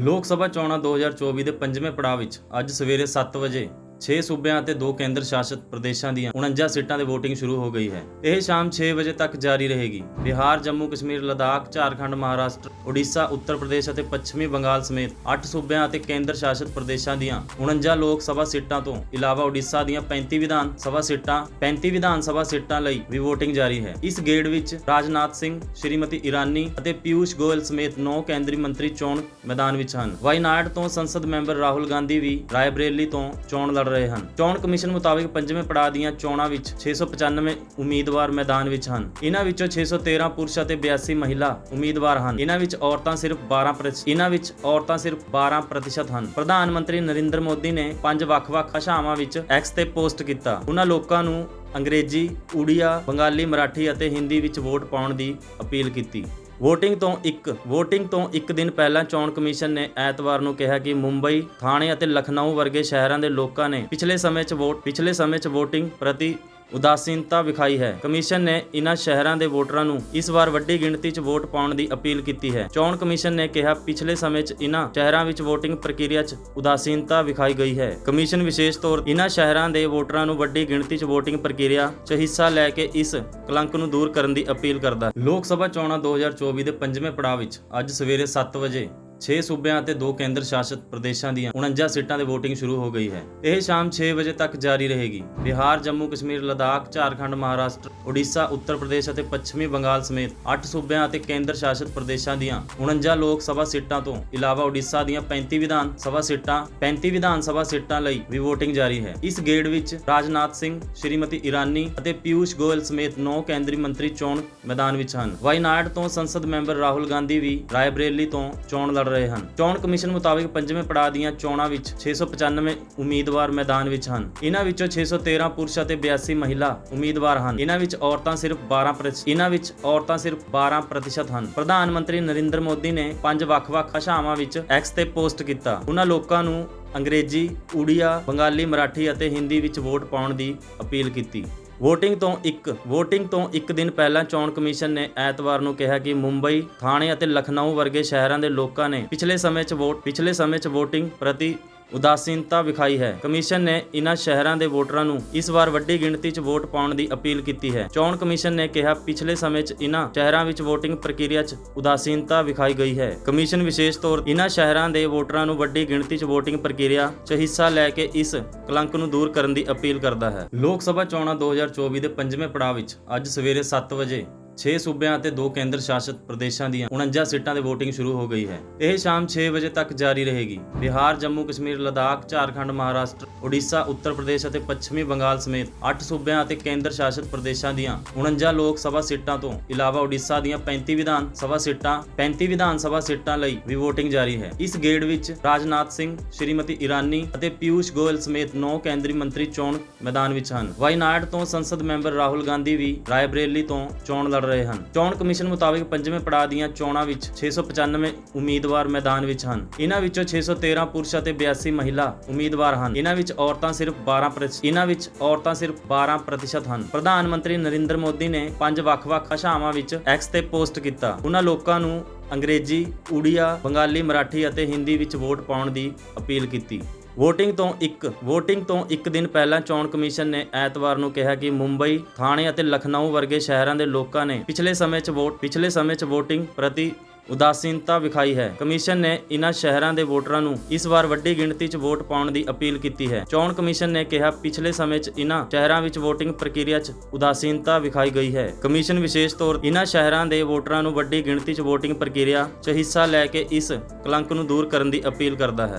ਲੋਕ ਸਭਾ ਚੋਣਾਂ 2024 ਦੇ ਪੰਜਵੇਂ ਪੜਾਅ ਵਿੱਚ ਅੱਜ ਸਵੇਰੇ 7 ਵਜੇ 6 ਸੂਬਿਆਂ ਅਤੇ 2 ਕੇਂਦਰ ਸ਼ਾਸਿਤ ਪ੍ਰਦੇਸ਼ਾਂ ਦੀਆਂ 49 ਸੀਟਾਂ ਤੇ VOTING ਸ਼ੁਰੂ ਹੋ ਗਈ ਹੈ। ਇਹ ਸ਼ਾਮ 6 ਵਜੇ ਤੱਕ ਜਾਰੀ ਰਹੇਗੀ। ਬਿਹਾਰ, ਜੰਮੂ, ਕਸ਼ਮੀਰ, ਲਦਾਖ, ਝਾਰਖੰਡ, ਮਹਾਰਾਸ਼ਟਰ ਓਡੀਸ਼ਾ ਉੱਤਰ ਪ੍ਰਦੇਸ਼ ਅਤੇ ਪੱਛਮੀ ਬੰਗਾਲ ਸਮੇਤ 8 ਸੂਬਿਆਂ ਅਤੇ ਕੇਂਦਰ ਸ਼ਾਸਿਤ ਪ੍ਰਦੇਸ਼ਾਂ ਦੀਆਂ 49 ਲੋਕ ਸਭਾ ਸੀਟਾਂ ਤੋਂ ਇਲਾਵਾ ਓਡੀਸ਼ਾ ਦੀਆਂ 35 ਵਿਧਾਨ ਸਭਾ ਸੀਟਾਂ 35 ਵਿਧਾਨ ਸਭਾ ਸੀਟਾਂ ਲਈ ਵੀ VOTING ਜਾਰੀ ਹੈ। ਇਸ ਗੇੜ ਵਿੱਚ ਰਾਜਨਾਥ ਸਿੰਘ, ਸ਼੍ਰੀਮਤੀ ਇਰਾਨੀ ਅਤੇ ਪਿਊਸ਼ ਗੋਇਲ ਸਮੇਤ 9 ਕੇਂਦਰੀ ਮੰਤਰੀ ਚੋਣ ਮੈਦਾਨ ਵਿੱਚ ਹਨ। ਵਾਇਨਾਡ ਤੋਂ ਸੰਸਦ ਮੈਂਬਰ ਰਾਹੁਲ ਗਾਂਧੀ ਵੀ ਰਾਏਬਰੇਲੀ ਤੋਂ ਚੋਣ ਲੜ ਰਹੇ ਹਨ। ਚੋਣ ਕਮਿਸ਼ਨ ਮੁਤਾਬਿਕ ਪੰਜਵੇਂ ਪੜਾਅ ਦੀਆਂ ਚੋਣਾਂ ਵਿੱਚ 695 ਉਮੀਦਵਾਰ ਮੈਦਾਨ ਵਿੱਚ ਹਨ। ਇਹਨਾਂ ਵਿੱਚੋਂ 613 ਪੁਰਸ਼ ਅਤੇ 82 ਮਹਿਲਾ ਉਮੀਦਵਾਰ ਹਨ। ਇਹਨਾਂ ਵਿੱਚ ਔਰਤਾਂ ਸਿਰਫ 12 ਪ੍ਰਤੀਸ਼ਤ ਇਹਨਾਂ ਵਿੱਚ ਔਰਤਾਂ ਸਿਰਫ 12 ਪ੍ਰਤੀਸ਼ਤ ਹਨ। ਪ੍ਰਧਾਨ ਮੰਤਰੀ ਨਰਿੰਦਰ ਮੋਦੀ ਨੇ ਪੰਜ ਵੱਖ-ਵੱਖ ਭਾਸ਼ਾਵਾਂ ਵਿੱਚ ਐਕਸ ਤੇ ਪੋਸਟ ਕੀਤਾ। ਉਹਨਾਂ ਲੋਕਾਂ ਨੂੰ ਅੰਗਰੇਜ਼ੀ, ਉੜੀਆ, ਬੰਗਾਲੀ, ਮਰਾਠੀ ਅਤੇ ਹਿੰਦੀ ਵਿੱਚ ਵੋਟ ਪਾਉਣ ਦੀ ਅਪੀਲ ਕੀਤੀ। ਵੋਟਿੰਗ ਤੋਂ ਇੱਕ ਵੋਟਿੰਗ ਤੋਂ ਇੱਕ ਦਿਨ ਪਹਿਲਾਂ ਚੋਣ ਕਮਿਸ਼ਨ ਨੇ ਐਤਵਾਰ ਨੂੰ ਕਿਹਾ ਕਿ ਮੁੰਬਈ, ਥਾਣੇ ਅਤੇ ਲਖਨਊ ਵਰਗੇ ਸ਼ਹਿਰਾਂ ਦੇ ਲੋਕਾਂ ਨੇ ਪਿਛਲੇ ਸਮੇਂ 'ਚ ਵੋਟ ਪਿਛਲੇ ਸਮੇਂ 'ਚ VOTING ਪ੍ਰਤੀ ਉਦਾਸੀਨਤਾ ਵਿਖਾਈ ਹੈ। ਕਮਿਸ਼ਨ ਨੇ ਇਨ੍ਹਾਂ ਸ਼ਹਿਰਾਂ ਦੇ ਵੋਟਰਾਂ ਨੂੰ ਇਸ ਵਾਰ ਵੱਡੀ ਗਿਣਤੀ 'ਚ ਵੋਟ ਪਾਉਣ ਦੀ ਅਪੀਲ ਕੀਤੀ ਹੈ। ਚੋਣ ਕਮਿਸ਼ਨ ਨੇ ਕਿਹਾ, ਪਿਛਲੇ ਸਮੇਂ 'ਚ ਇਨ੍ਹਾਂ ਸ਼ਹਿਰਾਂ ਵਿੱਚ VOTING ਪ੍ਰਕਿਰਿਆ 'ਚ ਉਦਾਸੀਨਤਾ ਵਿਖਾਈ ਗਈ ਹੈ। ਕਮਿਸ਼ਨ ਵਿਸ਼ੇਸ਼ ਤੌਰ ਇਨ੍ਹਾਂ ਸ਼ਹਿਰਾਂ ਦੇ ਵੋਟਰਾਂ ਨੂੰ ਵੱਡੀ ਗਿਣਤੀ 'ਚ VOTING ਪ੍ਰਕਿਰਿਆ 'ਚ ਹਿੱਸਾ ਲੈ ਕੇ ਇਸ ਕਲੰਕ ਨੂੰ ਦੂਰ ਕਰਨ ਦੀ ਅਪੀਲ ਕਰਦਾ ਹੈ। ਲੋਕ ਸਭਾ ਚੋਣਾਂ 2024 ਦੇ ਪੰਜਵੇਂ ਪੜਾਅ ਵਿੱਚ ਅੱਜ ਸਵੇਰੇ 7 ਵਜੇ 6 ਸੂਬਿਆਂ ਅਤੇ 2 ਕੇਂਦਰ ਸ਼ਾਸਿਤ ਪ੍ਰਦੇਸ਼ਾਂ ਦੀਆਂ 49 ਸੀਟਾਂ ਤੇ VOTING ਸ਼ੁਰੂ ਹੋ ਗਈ ਹੈ। ਇਹ ਸ਼ਾਮ 6 ਵਜੇ ਤੱਕ ਜਾਰੀ ਰਹੇਗੀ। ਬਿਹਾਰ, ਜੰਮੂ, ਕਸ਼ਮੀਰ, ਲਦਾਖ, ਝਾਰਖੰਡ, ਮਹਾਰਾਸ਼ਟਰ ਓਡੀਸ਼ਾ ਉੱਤਰ ਪ੍ਰਦੇਸ਼ ਅਤੇ ਪੱਛਮੀ ਬੰਗਾਲ ਸਮੇਤ 8 ਸੂਬਿਆਂ ਅਤੇ ਕੇਂਦਰ ਸ਼ਾਸਿਤ ਪ੍ਰਦੇਸ਼ਾਂ ਦੀਆਂ 49 ਲੋਕ ਸਭਾ ਸੀਟਾਂ ਤੋਂ ਇਲਾਵਾ ਓਡੀਸ਼ਾ ਦੀਆਂ 35 ਵਿਧਾਨ ਸਭਾ ਸੀਟਾਂ 35 ਵਿਧਾਨ ਸਭਾ ਸੀਟਾਂ ਲਈ ਵੀ VOTING ਜਾਰੀ ਹੈ। ਇਸ ਗੇੜ ਵਿੱਚ ਰਾਜਨਾਥ ਸਿੰਘ, ਸ਼੍ਰੀਮਤੀ ਇਰਾਨੀ ਅਤੇ ਪਿਊਸ਼ ਗੋਇਲ ਸਮੇਤ 9 ਕੇਂਦਰੀ ਮੰਤਰੀ ਚੋਣ ਮੈਦਾਨ ਵਿੱਚ ਹਨ। ਵਾਇਨਾਡ ਤੋਂ ਸੰਸਦ ਮੈਂਬਰ ਰਾਹੁਲ ਗਾਂਧੀ ਵੀ ਰਾਏਬਰੇਲੀ ਤੋਂ ਚੋਣ ਲੜ ਰਹੇ ਹਨ। ਚੋਣ ਕਮਿਸ਼ਨ ਮੁਤਾਬਿਕ ਪੰਜਵੇਂ ਪੜਾਅ ਦੀਆਂ ਚੋਣਾਂ ਵਿੱਚ 695 ਉਮੀਦਵਾਰ ਮੈਦਾਨ ਵਿੱਚ ਹਨ। ਇਹਨਾਂ ਵਿੱਚੋਂ 613 ਪੁਰਸ਼ ਅਤੇ 82 ਮਹਿਲਾ ਉਮੀਦਵਾਰ ਹਨ। ਇਹਨਾਂ ਵਿੱਚ ਔਰਤਾਂ ਸਿਰਫ 12 ਪ੍ਰਤੀਸ਼ਤ ਇਹਨਾਂ ਵਿੱਚ ਔਰਤਾਂ ਸਿਰਫ 12 ਪ੍ਰਤੀਸ਼ਤ ਹਨ। ਪ੍ਰਧਾਨ ਮੰਤਰੀ ਨਰਿੰਦਰ ਮੋਦੀ ਨੇ ਪੰਜ ਵੱਖ-ਵੱਖ ਭਾਸ਼ਾਵਾਂ ਵਿੱਚ ਐਕਸ ਤੇ ਪੋਸਟ ਕੀਤਾ। ਉਹਨਾਂ ਲੋਕਾਂ ਨੂੰ ਅੰਗਰੇਜ਼ੀ, ਉੜੀਆ, ਬੰਗਾਲੀ, ਮਰਾਠੀ ਅਤੇ ਹਿੰਦੀ ਵਿੱਚ ਵੋਟ ਪਾਉਣ ਦੀ ਅਪੀਲ ਕੀਤੀ। ਵੋਟਿੰਗ ਤੋਂ ਇੱਕ ਵੋਟਿੰਗ ਤੋਂ ਇੱਕ ਦਿਨ ਪਹਿਲਾਂ ਚੋਣ ਕਮਿਸ਼ਨ ਨੇ ਐਤਵਾਰ ਨੂੰ ਕਿਹਾ ਕਿ ਮੁੰਬਈ, ਥਾਣੇ ਅਤੇ ਲਖਨਊ ਵਰਗੇ ਸ਼ਹਿਰਾਂ ਦੇ ਲੋਕਾਂ ਨੇ ਪਿਛਲੇ ਸਮੇਂ 'ਚ ਵੋਟ ਪਿਛਲੇ ਸਮੇਂ 'ਚ VOTING ਪ੍ਰਤੀ ਉਦਾਸੀਨਤਾ ਵਿਖਾਈ ਹੈ। ਕਮਿਸ਼ਨ ਨੇ ਇਨ੍ਹਾਂ ਸ਼ਹਿਰਾਂ ਦੇ ਵੋਟਰਾਂ ਨੂੰ ਇਸ ਵਾਰ ਵੱਡੀ ਗਿਣਤੀ 'ਚ ਵੋਟ ਪਾਉਣ ਦੀ ਅਪੀਲ ਕੀਤੀ ਹੈ। ਚੋਣ ਕਮਿਸ਼ਨ ਨੇ ਕਿਹਾ, ਪਿਛਲੇ ਸਮੇਂ 'ਚ ਇਨ੍ਹਾਂ ਸ਼ਹਿਰਾਂ ਵਿੱਚ VOTING ਪ੍ਰਕਿਰਿਆ 'ਚ ਉਦਾਸੀਨਤਾ ਵਿਖਾਈ ਗਈ ਹੈ। ਕਮਿਸ਼ਨ ਵਿਸ਼ੇਸ਼ ਤੌਰ ਇਨ੍ਹਾਂ ਸ਼ਹਿਰਾਂ ਦੇ ਵੋਟਰਾਂ ਨੂੰ ਵੱਡੀ ਗਿਣਤੀ 'ਚ VOTING ਪ੍ਰਕਿਰਿਆ 'ਚ ਹਿੱਸਾ ਲੈ ਕੇ ਇਸ ਕਲੰਕ ਨੂੰ ਦੂਰ ਕਰਨ ਦੀ ਅਪੀਲ ਕਰਦਾ ਹੈ। ਲੋਕ ਸਭਾ ਚੋਣਾਂ 2024 ਦੇ ਪੰਜਵੇਂ ਪੜਾਅ ਵਿੱਚ ਅੱਜ ਸਵੇਰੇ 7 ਵਜੇ 6 ਸੂਬਿਆਂ ਅਤੇ 2 ਕੇਂਦਰ ਸ਼ਾਸਿਤ ਪ੍ਰਦੇਸ਼ਾਂ ਦੀਆਂ 49 ਸੀਟਾਂ ਤੇ VOTING ਸ਼ੁਰੂ ਹੋ ਗਈ ਹੈ। ਇਹ ਸ਼ਾਮ 6 ਵਜੇ ਤੱਕ ਜਾਰੀ ਰਹੇਗੀ। ਬਿਹਾਰ, ਜੰਮੂ, ਕਸ਼ਮੀਰ, ਲਦਾਖ, ਝਾਰਖੰਡ, ਮਹਾਰਾਸ਼ਟਰ ਓਡੀਸ਼ਾ ਉੱਤਰ ਪ੍ਰਦੇਸ਼ ਅਤੇ ਪੱਛਮੀ ਬੰਗਾਲ ਸਮੇਤ 8 ਸੂਬਿਆਂ ਅਤੇ ਕੇਂਦਰ ਸ਼ਾਸਿਤ ਪ੍ਰਦੇਸ਼ਾਂ ਦੀਆਂ 49 ਲੋਕ ਸਭਾ ਸੀਟਾਂ ਤੋਂ ਇਲਾਵਾ ਓਡੀਸ਼ਾ ਦੀਆਂ 35 ਵਿਧਾਨ ਸਭਾ ਸੀਟਾਂ 35 ਵਿਧਾਨ ਸਭਾ ਸੀਟਾਂ ਲਈ ਵੀ VOTING ਜਾਰੀ ਹੈ। ਇਸ ਗੇੜ ਵਿੱਚ ਰਾਜਨਾਥ ਸਿੰਘ, ਸ਼੍ਰੀਮਤੀ ਇਰਾਨੀ ਅਤੇ ਪਿਊਸ਼ ਗੋਇਲ ਸਮੇਤ 9 ਕੇਂਦਰੀ ਮੰਤਰੀ ਚੋਣ ਮੈਦਾਨ ਵਿੱਚ ਹਨ। ਵਾਇਨਾਡ ਤੋਂ ਸੰਸਦ ਮੈਂਬਰ ਰਾਹੁਲ ਗਾਂਧੀ ਵੀ ਰਾਏਬਰੇਲੀ ਤੋਂ ਚੋਣ ਲੜ ਰਹੇ ਹਨ। ਚੋਣ ਕਮਿਸ਼ਨ ਮੁਤਾਬਕ ਪੰਜਵੇਂ ਪੜਾਅ ਦੀਆਂ ਚੋਣਾਂ ਵਿੱਚ 695 ਉਮੀਦਵਾਰ ਮੈਦਾਨ ਵਿੱਚ ਹਨ। ਇਹਨਾਂ ਵਿੱਚੋਂ 613 ਪੁਰਸ਼ ਅਤੇ 82 ਮਹਿਲਾ ਉਮੀਦਵਾਰ ਹਨ। ਇਹਨਾਂ ਵਿੱਚ ਔਰਤਾਂ ਸਿਰਫ 12 ਪ੍ਰਤੀਸ਼ਤ ਇਹਨਾਂ ਵਿੱਚ ਔਰਤਾਂ ਸਿਰਫ 12 ਪ੍ਰਤੀਸ਼ਤ ਹਨ। ਪ੍ਰਧਾਨ ਮੰਤਰੀ ਨਰਿੰਦਰ ਮੋਦੀ ਨੇ ਪੰਜ ਵੱਖ-ਵੱਖ ਭਾਸ਼ਾਵਾਂ ਵਿੱਚ ਐਕਸ ਤੇ ਪੋਸਟ ਕੀਤਾ। ਉਹਨਾਂ ਲੋਕਾਂ ਨੂੰ ਅੰਗਰੇਜ਼ੀ, ਉੜੀਆ, ਬੰਗਾਲੀ, ਮਰਾਠੀ ਅਤੇ ਹਿੰਦੀ ਵਿੱਚ ਵੋਟ ਪਾਉਣ ਦੀ ਅਪੀਲ ਕੀਤੀ। VOTING ਤੋਂ ਇੱਕ VOTING ਤੋਂ ਇੱਕ ਦਿਨ ਪਹਿਲਾਂ ਚੋਣ ਕਮਿਸ਼ਨ ਨੇ ਐਤਵਾਰ ਨੂੰ ਕਿਹਾ ਕਿ ਮੁੰਬਈ, ਥਾਣੇ ਅਤੇ ਲਖਨਊ ਵਰਗੇ ਸ਼ਹਿਰਾਂ ਦੇ ਲੋਕਾਂ ਨੇ ਪਿਛਲੇ ਸਮੇਂ 'ਚ ਵੋਟ ਪਿਛਲੇ ਸਮੇਂ 'ਚ VOTING ਪ੍ਰਤੀ ਉਦਾਸੀਨਤਾ ਵਿਖਾਈ ਹੈ। ਕਮਿਸ਼ਨ ਨੇ ਇਨ੍ਹਾਂ ਸ਼ਹਿਰਾਂ ਦੇ ਵੋਟਰਾਂ ਨੂੰ ਇਸ ਵਾਰ ਵੱਡੀ ਗਿਣਤੀ 'ਚ ਵੋਟ ਪਾਉਣ ਦੀ ਅਪੀਲ ਕੀਤੀ ਹੈ। ਚੋਣ ਕਮਿਸ਼ਨ ਨੇ ਕਿਹਾ ਪਿਛਲੇ ਸਮੇਂ 'ਚ ਇਨ੍ਹਾਂ ਸ਼ਹਿਰਾਂ ਵਿੱਚ VOTING ਪ੍ਰਕਿਰਿਆ 'ਚ ਉਦਾਸੀਨਤਾ ਵਿਖਾਈ ਗਈ ਹੈ। ਕਮਿਸ਼ਨ ਵਿਸ਼ੇਸ਼ ਤੌਰ ਇਨ੍ਹਾਂ ਸ਼ਹਿਰਾਂ ਦੇ ਵੋਟਰਾਂ ਨੂੰ ਵੱਡੀ ਗਿਣਤੀ 'ਚ VOTING ਪ੍ਰਕਿਰਿਆ 'ਚ ਹਿੱਸਾ ਲੈ ਕੇ ਇਸ ਕਲੰਕ ਨੂੰ ਦੂਰ ਕਰਨ ਦੀ ਅਪੀਲ ਕਰਦਾ ਹੈ।